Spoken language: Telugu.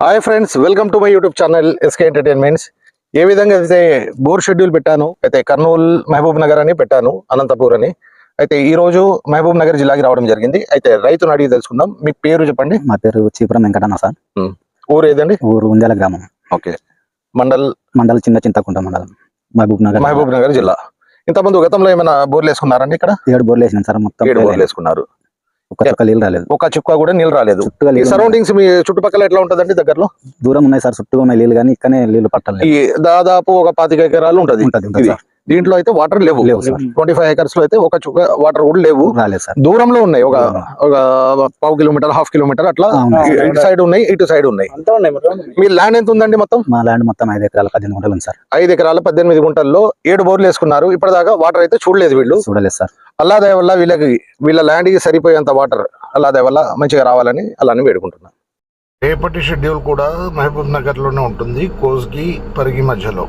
Hi friends welcome to my YouTube channel SK entertainments. ఏ విధంగా అయితే బోర్ షెడ్యూల్ పెట్టాను అయితే కర్నూలు మహబూబ్ నగర్ అని పెట్టాను అనంతపూర్ అని. అయితే ఈ రోజు మహబూబ్ నగర్ జిల్లాకి రావడం జరిగింది. అయితే రైతును అడిగి తెలుసుకుందాం. మీ పేరు చెప్పండి. మా పేరు చీపురం వెంకటన్న సార్. ఊరు ఏదండి? ఊరు ఉందేల గ్రామం. ఓకే. మండల్? మండలం చిన్న చింతకుంట మండలం మహబూబ్ నగర్. మహబూబ్ నగర్ జిల్లా. ఇంతకుముందు గతంలో ఏమైనా బోర్లు వేసుకున్నారండి ఇక్కడ? ఏడు బోర్లు వేసినాం సార్ మొత్తం ఏడు బోర్లు వేసుకున్నారు. ఒక చుక్క నీళ్ళు రాలేదు. ఒక చుక్క కూడా నీళ్ళు రాలేదు. ఈ నీళ్ళు సరౌండింగ్స్ మీ చుట్టుపక్కల ఎట్లా ఉంటదండి దగ్గరలో? దూరం ఉన్నాయి సార్ చుట్టూ ఉన్నాయి నీళ్ళు కానీ ఇక్కడనే నీళ్ళు పట్టలేదు ఈ దాదాపు ఒక పాతిక ఎకరాలు ఉంటది. దీంట్లో అయితే వాటర్ లేవు. ట్వంటీ ఫైవ్ ఎకర్స్లో అయితే ఒక చుక్క వాటర్ కూడా లేవు. రాలేదు సార్. దూరంలో ఉన్నాయి. ఒక. ఒక పావు కిలోమీటర్ హాఫ్ కిలోమీటర్ అట్లా ఇటు సైడ్ ఉన్నాయి ఇటు సైడ్ ఉన్నాయి. మీ ల్యాండ్ ఎంత ఉందండి మొత్తం? మా ల్యాండ్ మొత్తం ఐదు ఎకరాల పద్దెనిమిది గుంటలు ఉంది సార్. ఐదు ఎకరాల పద్దెనిమిది గుంటల్లో ఏడు బోర్లు వేసుకున్నారు. ఇప్పటిదాకా వాటర్ అయితే చూడలేదు వీళ్ళు. చూడలేదు సార్. అల్లాదే వల్ల వీళ్ళకి వీళ్ళ ల్యాండ్కి సరిపోయేంత వాటర్ అల్లాదే వల్ల మంచిగా రావాలని అలానే వేడుకుంటున్నాను రేపటి షెడ్యూల్ కూడా మహబూబ్ నగర్లోనే ఉంటుంది. కోస్గి పరిగి మధ్యలో.